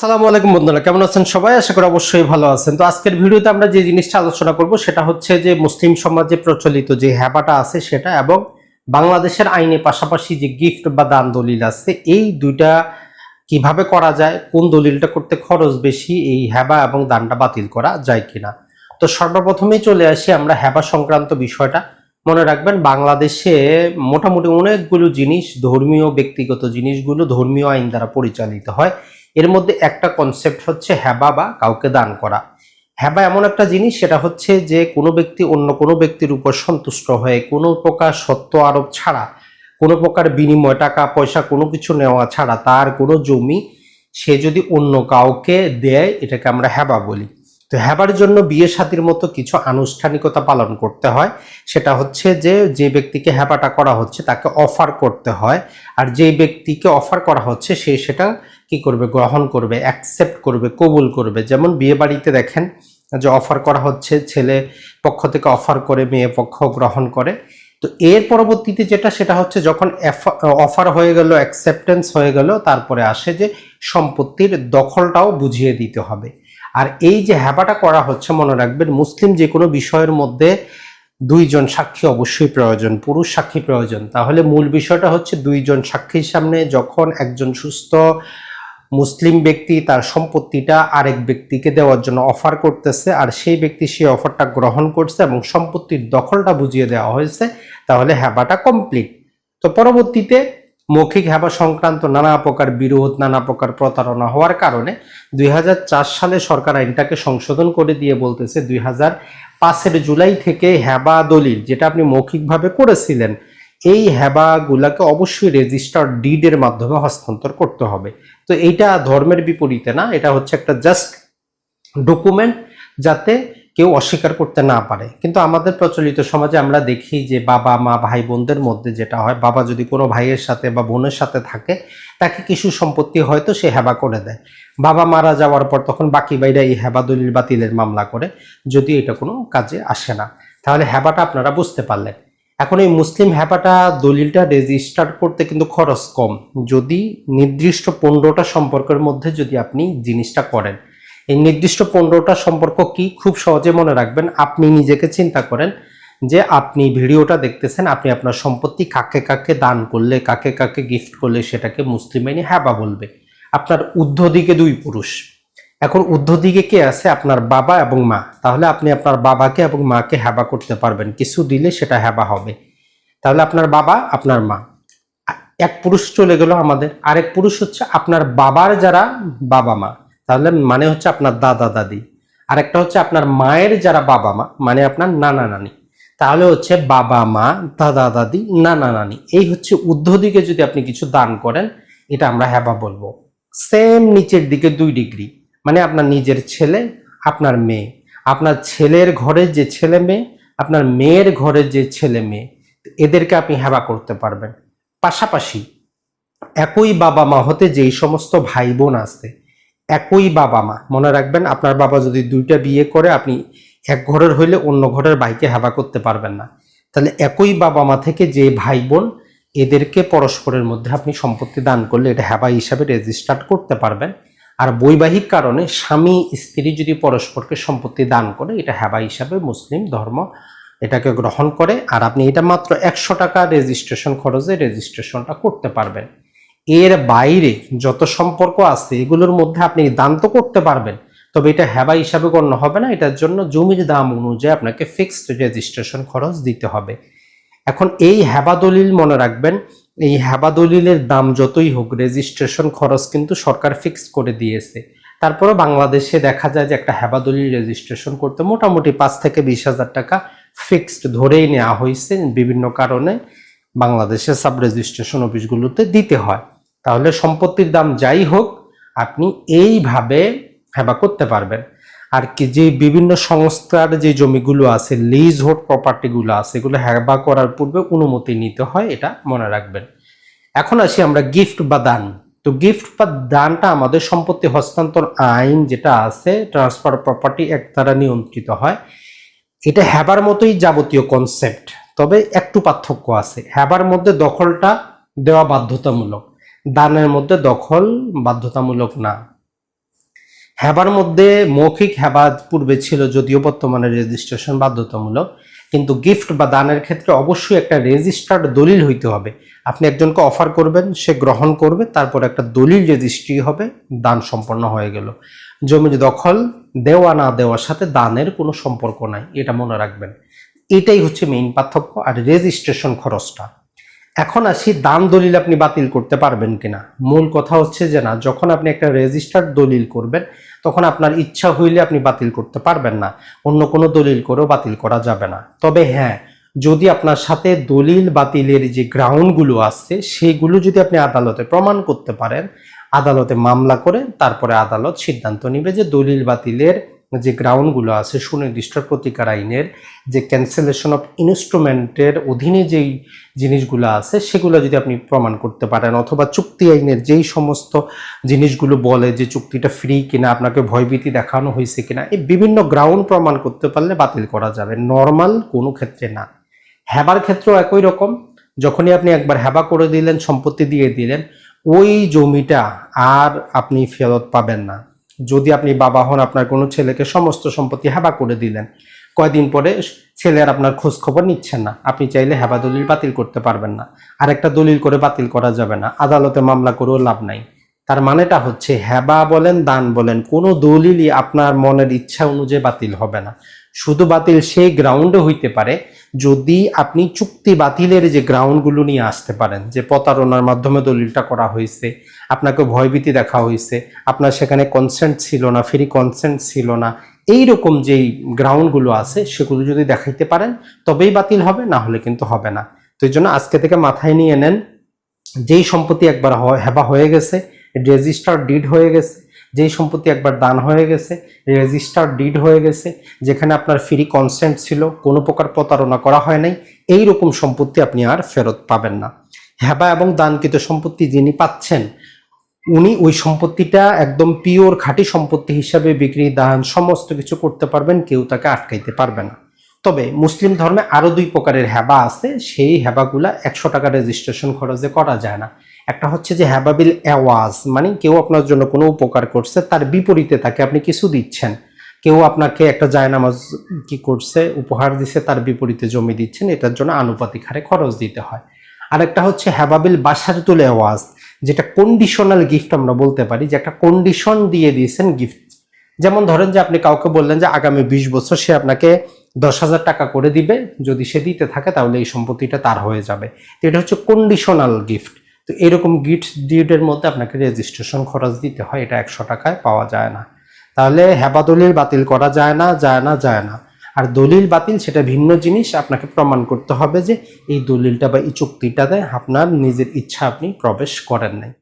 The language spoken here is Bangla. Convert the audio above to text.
সালামু আলাইকুম বন্ধুরা, কেমন আছেন সবাই? আশা করি অবশ্যই ভালো আছেন। তো আজকের ভিডিওতে আমরা যে জিনিসটা আলোচনা করব, সেটা হচ্ছে যে মুসলিম সমাজে প্রচলিত যে হ্যাবাটা আছে সেটা এবং বাংলাদেশের আইনে পাশাপাশি যে গিফট বা দান দলিল আছে, এই দুইটা কীভাবে করা যায়, কোন দলিলটা করতে খরচ বেশি, এই হ্যাবা এবং দানটা বাতিল করা যায় কিনা। তো সর্বপ্রথমেই চলে আসি আমরা হ্যাবা সংক্রান্ত বিষয়টা। মনে রাখবেন, বাংলাদেশে মোটামুটি অনেকগুলো জিনিস, ধর্মীয়, ব্যক্তিগত জিনিসগুলো ধর্মীয় আইন দ্বারা পরিচালিত হয়। এর মধ্যে একটা কনসেপ্ট হচ্ছে হ্যাবা বা কাউকে দান করা। হ্যাবা এমন একটা জিনিস, সেটা হচ্ছে যে কোনো ব্যক্তি অন্য কোনো ব্যক্তির উপর সন্তুষ্ট হয়ে কোনো প্রকার সত্য আরোপ ছাড়া, কোনো প্রকার বিনিময় টাকা, পয়সা, কোনো কিছু নেওয়া ছাড়া তার কোনো জমি সে যদি অন্য কাউকে দেয়, এটাকে আমরা হ্যাবা বলি। তো হ্যাবার জন্য বিয়ে সাথীর মতো কিছু আনুষ্ঠানিকতা পালন করতে হয়। সেটা হচ্ছে যে যে ব্যক্তিকে হ্যাবাটা করা হচ্ছে, তাকে অফার করতে হয়। আর যে ব্যক্তিকে অফার করা হচ্ছে, সে সেটা কি করবে, গ্রহণ করবে অ্যাকসেপ্ট করবে, কবুল করবে। যেমন বিয়ে বাড়িতে দেখেন, যে অফার করা হচ্ছে, ছেলে পক্ষ থেকে অফার করে, মেয়ে পক্ষ গ্রহণ করে। তো এর পরবর্তীতে যেটা, সেটা হচ্ছে যখন অফার হয়ে গেল অ্যাকসেপ্টেন্স হয়ে গেল, তারপরে আসে যে সম্পত্তির দখলটাও বুঝিয়ে দিতে হবে। আর এই যে হ্যাবাটা করা হচ্ছে, মনে রাখবেন, মুসলিম যে কোনো বিষয়ের মধ্যে দুইজন সাক্ষী অবশ্যই প্রয়োজন, পুরুষ সাক্ষী প্রয়োজন। তাহলে মূল বিষয়টা হচ্ছে দুইজন সাক্ষীর সামনে যখন একজন সুস্থ মুসলিম ব্যক্তি তার সম্পত্তিটা আরেক ব্যক্তিকে দেওয়ার জন্য অফার করতেছে, আর সেই ব্যক্তি সেই অফারটা গ্রহণ করছে এবং সম্পত্তির দখলটা বুঝিয়ে দেওয়া হয়েছে, তাহলে হ্যাবাটা কমপ্লিট তো পরবর্তীতে মৌখিক হ্যাবা সংক্রান্ত নানা প্রকার বিরোধ, নানা প্রকার প্রতারণা হওয়ার কারণে দুই হাজার চার সালে সরকার আইনটাকে সংশোধন করে দিয়ে বলতেছে, দুই হাজার পাঁচের জুলাই থেকে হ্যাবা দলিল, যেটা আপনি মৌখিকভাবে করেছিলেন এই হ্যাবাগুলাকে অবশ্যই রেজিস্টার ডিডের মাধ্যমে হস্তান্তর করতে হবে। তো এইটা ধর্মের বিপরীতে না, এটা হচ্ছে একটা জাস্ট ডকুমেন্ট যাতে কেউ অস্বীকার করতে না পারে। কিন্তু আমাদের প্রচলিত সমাজে আমরা দেখি যে বাবা, মা, ভাই, বোনদের মধ্যে যেটা হয়, বাবা যদি কোনো ভাইয়ের সাথে বা বোনের সাথে থাকে, তাকে কিছু সম্পত্তি হয়তো সে হেবা করে দেয়। বাবা মারা যাওয়ার পর তখন বাকি বাইরা এই হেবা দলিল বাতিলের মামলা করে, যদি এটা কোনো কাজে আসে না। তাহলে হেবাটা আপনারা বুঝতে পারলেন। এখন এই মুসলিম হ্যাপাটা দলিলটা রেজিস্টার করতে কিন্তু খরচ কম। যদি নির্দিষ্ট পনেরোটা সম্পর্কের মধ্যে যদি আপনি জিনিসটা করেন, এই নির্দিষ্ট পনেরোটা সম্পর্ক কি খুব সহজে মনে রাখবেন, আপনি নিজেকে চিন্তা করেন যে আপনি ভিডিওটা দেখতেছেন, আপনি আপনার সম্পত্তি কাকে কাকে দান করলে, কাকে কাকে গিফট করলে সেটাকে মুসলিম আইনে হ্যাবা বলবে। আপনার ঊর্ধ্ব দিকে দুই পুরুষ। এখন ঊর্ধ্ব দিকে কে আছে? আপনার বাবা এবং মা। তাহলে আপনি আপনার বাবাকে এবং মাকে হ্যাবা করতে পারবেন। কিছু দিলে সেটা হ্যাবা হবে। তাহলে আপনার বাবা, আপনার মা। এক পুরুষ চলে গেল আমাদের। আরেক পুরুষ হচ্ছে আপনার বাবার যারা বাবা মা। তাহলে মানে হচ্ছে আপনার দাদা, দাদি। আরেকটা হচ্ছে আপনার মায়ের যারা বাবা মা মানে আপনার নানা, নানি। তাহলে হচ্ছে বাবা মা, দাদা, দাদি, নানা, নানি। এই হচ্ছে ঊর্ধ্ব দিকে যদি আপনি কিছু দান করেন, এটা আমরা হ্যাবা বলব। সেম নিচের দিকে দুই ডিগ্রি। মানে আপনার নিজের ছেলে, আপনার মেয়ে। আপনার ছেলের ঘরের যে ছেলে মেয়ে, আপনার মেয়ের ঘরের যে ছেলে মেয়ে, এদেরকে আপনি হেবা করতে পারবেন। পাশাপাশি একই বাবা মা হতে যেই সমস্ত ভাই বোন আছে একই বাবা মা। মনে রাখবেন, আপনার বাবা যদি দুইটা বিয়ে করে, আপনি এক ঘরের হইলে অন্য ঘরের ভাইকে হেবা করতে পারবেন না। তাহলে একই বাবা মা থেকে যে ভাই বোন এদেরকে পরস্পরের মধ্যে আপনি সম্পত্তি দান করলে এটা হেবা হিসাবে রেজিস্টার্ড করতে পারবেন। আর বৈবাহিক কারণে স্বামী স্ত্রী যদি পরস্পরকে সম্পত্তি দান করে, এটা হেবা হিসাবে মুসলিম ধর্ম এটাকে গ্রহণ করে। আর আপনি এটা মাত্র একশো টাকা রেজিস্ট্রেশন খরচে রেজিস্ট্রেশনটা করতে পারবেন। এর বাইরে যত সম্পর্ক আছে, এগুলোর মধ্যে আপনি দান তো করতে পারবেন, তবে এটা হেবা হিসাবে গণ্য হবে না। এটার জন্য জমির দাম অনুযায়ী আপনাকে ফিক্সড রেজিস্ট্রেশন খরচ দিতে হবে। এখন এই হেবা দলিল মনে রাখবেন এই হেবা দলিলের দাম যতই হোক রেজিস্ট্রেশন খরচ কিন্তু সরকার ফিক্স করে দিয়েছে। তারপরে বাংলাদেশে দেখা যায় যে একটা হেবা দলিল রেজিস্ট্রেশন করতে মোটামুটি পাঁচ থেকে বিশ হাজার টাকা ফিক্সড ধরেই নেওয়া হয়েছে। বিভিন্ন কারণে বাংলাদেশের সাব রেজিস্ট্রেশন অফিসগুলোতে দিতে হয়। তাহলে সম্পত্তির দাম যাই হোক, আপনি এইভাবে হ্যাবা করতে পারবেন। আর কি যে বিভিন্ন সংস্থার যে জমিগুলো আছে লিজ হোড প্রপার্টিগুলো আছে, এগুলো হ্যাবা করার পূর্বে অনুমতি নিতে হয়, এটা মনে রাখবেন। এখন আসি আমরা গিফট বা দান। তো গিফট বা দানটা আমাদের সম্পত্তি হস্তান্তর আইন যেটা আছে ট্রান্সফার প্রপার্টি এক দ্বারা নিয়ন্ত্রিত হয়। এটা হ্যাবার মতোই যাবতীয় কনসেপ্ট তবে একটু পার্থক্য আছে। হ্যাবার মধ্যে দখলটা দেওয়া বাধ্যতামূলক, দানের মধ্যে দখল বাধ্যতামূলক না। হ্যাবার মধ্যে মৌখিক হ্যাবা পূর্বে ছিল যদিও বর্তমানে রেজিস্ট্রেশন বাধ্যতামূলক, কিন্তু গিফট বা দানের ক্ষেত্রে অবশ্যই একটা রেজিস্টার্ড দলিল হইতে হবে। আপনি একজনকে অফার করবেন, সে গ্রহণ করবে, তারপর একটা দলিল রেজিস্ট্রি হবে, দান সম্পন্ন হয়ে গেল। জমি দখল, দেওয়া না দেওয়ার সাথে দানের কোনো সম্পর্ক নাই, এটা মনে রাখবেন। এটাই হচ্ছে মেইন পার্থক্য, আর রেজিস্ট্রেশন খরচটা। এখন আসি দান দলিল আপনি বাতিল করতে পারবেন কিনা। মূল কথা হচ্ছে যে না, যখন আপনি একটা রেজিস্টার্ড দলিল করবেন, তখন আপনার ইচ্ছা হইলে আপনি বাতিল করতে পারবেন না। অন্য কোনো দলিল করেও বাতিল করা যাবে না। তবে হ্যাঁ যদি আপনার সাথে দলিল বাতিলের যে গ্রাউন্ডগুলো আছে, সেগুলো যদি আপনি আদালতে প্রমাণ করতে পারেন, আদালতে মামলা করে তারপরে আদালত সিদ্ধান্ত নেবে যে দলিল বাতিলের যে গ্রাউন্ডগুলো আছে সুনির্দিষ্ট প্রতিকার আইনের, যে ক্যান্সেলেশন অফ ইনস্ট্রুমেন্টের অধীনে যেই জিনিসগুলো আছে, সেগুলো যদি আপনি প্রমাণ করতে পারেন অথবা চুক্তি আইনের যেই সমস্ত জিনিসগুলো বলে যে চুক্তিটা ফ্রি কিনা, আপনাকে ভয়ভীতি দেখানো হয়েছে কিনা, এই বিভিন্ন গ্রাউন্ড প্রমাণ করতে পারলে বাতিল করা যাবে। নর্মাল কোনো ক্ষেত্রে না। হ্যাবার ক্ষেত্রেও একই রকম। যখনই আপনি একবার হ্যাবা করে দিলেন, সম্পত্তি দিয়ে দিলেন, ওই জমিটা আর আপনি ফেরত পাবেন না। যদি আপনি বাবা হন, আপনার কোনো ছেলেকে সমস্ত সম্পত্তি হেবা করে দিলেন। কয়দিন পরে ছেলে আর আপনার খোঁজ খবর নিচ্ছেন না। আপনি চাইলে হেবা দলিল বাতিল করতে পারবেন না। আর একটা দলিল করে বাতিল করা যাবে না। আদালতে মামলা করেও লাভ নাই। তার মানেটা হচ্ছে, হেবা বলেন, দান বলেন, কোনো দলিলই আপনার মনের ইচ্ছা অনুযায়ী বাতিল হবে না। শুধু বাতিল সেই গ্রাউন্ডে হইতে পারে যদি আপনি চুক্তি বাতিলের যে গ্রাউন্ডগুলো নিয়ে আসতে পারেন, যে প্রতারণার মাধ্যমে দলিলটা করা হয়েছে, আপনাকে ভয়ভীতি দেখা হয়েছে, আপনার সেখানে কনসেন্ট ছিল না ফ্রি কনসেন্ট ছিল না এই রকম যেই গ্রাউন্ডগুলো আছে সেগুলো যদি দেখাইতে পারেন, তবেই বাতিল হবে, না হলে কিন্তু হবে না। তো এই জন্য আজকে থেকে মাথায় নিয়ে নেন, যেই সম্পত্তি একবার হেবা হয়ে গেছে রেজিস্টার ডিড হয়ে গেছে যেই সম্পত্তি একবার দান হয়ে গেছে রেজিস্টার ডিড হয়ে গেছে, যেখানে আপনার ফ্রি কনসেন্ট ছিল, কোনো প্রকার প্রতারণা করা হয় নাই এই রকম সম্পত্তি আপনি আর ফেরত পাবেন না। হেবা এবং দানকৃত সম্পত্তি যিনি পাচ্ছেন, উনি ওই সম্পত্তিটা একদম পিওর খাঁটি সম্পত্তি হিসাবে বিক্রি, দান, সমস্ত কিছু করতে পারবেন, কেউ তাকে আটকাইতে পারবে না। তবে মুসলিম ধর্মে আরও দুই প্রকারের হেবা আছে, সেই হেবাগুলা একশো টাকা রেজিস্ট্রেশন খরচে করা যায় না। একটা হচ্ছে যে হেবাবিল অ্যাওয়াজ মানে কেউ আপনার জন্য কোনো উপকার করছে, তার বিপরীতে তাকে আপনি কিছু দিচ্ছেন। কেউ আপনাকে একটা জায়নামাজ কি করছে, উপহার দিছে, তার বিপরীতে জমি দিচ্ছেন, এটার জন্য আনুপাতিক হারে খরচ দিতে হয়। আরেকটা হচ্ছে হেবাবিল বাসারতুল অ্যাওয়াজ যেটা কন্ডিশনাল গিফট আমরা বলতে পারি, যে একটা কন্ডিশন দিয়ে দিয়েছেন গিফট যেমন ধরেন যে আপনি কাউকে বললেন যে আগামী বিশ বছর সে আপনাকে দশ হাজার টাকা করে দিবে, যদি সে দিতে থাকে তাহলে এই সম্পত্তিটা তার হয়ে যাবে। তো এটা হচ্ছে কন্ডিশনাল গিফট তো এরকম গিফট ডিউটের মধ্যে আপনাকে রেজিস্ট্রেশন খরচ দিতে হয়, এটা একশো টাকায় পাওয়া যায় না। তাহলে হেবা দলিল বাতিল করা যায় না যায় না যায় না। আর দলিল বাতিল সেটা ভিন্ন জিনিস, আপনাকে প্রমাণ করতে হবে যে এই দলিলটা বা এই চুক্তিটাতে আপনার নিজের ইচ্ছা আপনি প্রবেশ করেন নাই।